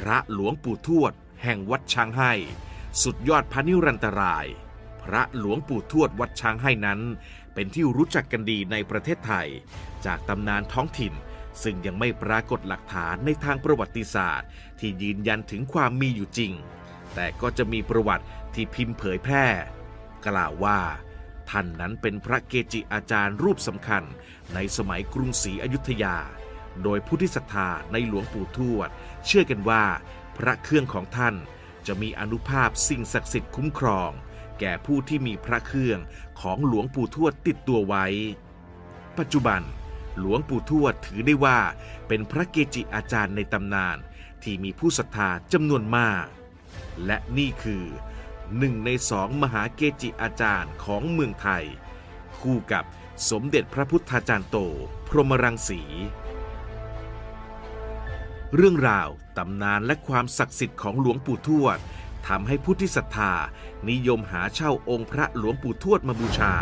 พระหลวงปู่ทวด แห่งวัดช้างให้ สุดยอดพระนิรันตราย พระหลวงปู่ทวดวัดช้างให้นั้น เป็นที่รู้จักกันดีในประเทศไทย จากตำนานท้องถิ่น ซึ่งยังไม่ปรากฏหลักฐานในทางประวัติศาสตร์ ที่ยืนยันถึงความมีอยู่จริง แต่ก็จะมีประวัติที่พิมพ์เผยแพร่ กล่าวว่าท่านนั้นเป็นพระเกจิอาจารย์รูปสำคัญในสมัยกรุงศรีอยุธยา โดยผู้ที่ศรัทธาในหลวงปู่ทวด เชื่อกันว่า พระเครื่องของท่านจะมีอนุภาพสิ่งศักดิ์สิทธิ์คุ้มครอง แก่ผู้ที่มีพระเครื่องของหลวงปู่ทวดติดตัวไว้ ปัจจุบัน หลวงปู่ทวดถือได้ว่า เป็นพระเกจิอาจารย์ในตำนาน ที่มีผู้ศรัทธาจำนวนมาก และนี่คือหนึ่งในสองมหาเกจิอาจารย์ของเมืองไทย คู่กับสมเด็จพระพุทธาจารย์โต พรหมรังสี เรื่องราว ตำนานและความศักดิ์สิทธิ์ของหลวงปู่ทวดทำให้ผู้ที่ศรัทธา นิยมหาเช่าองค์พระหลวงปู่ทวดมาบูชา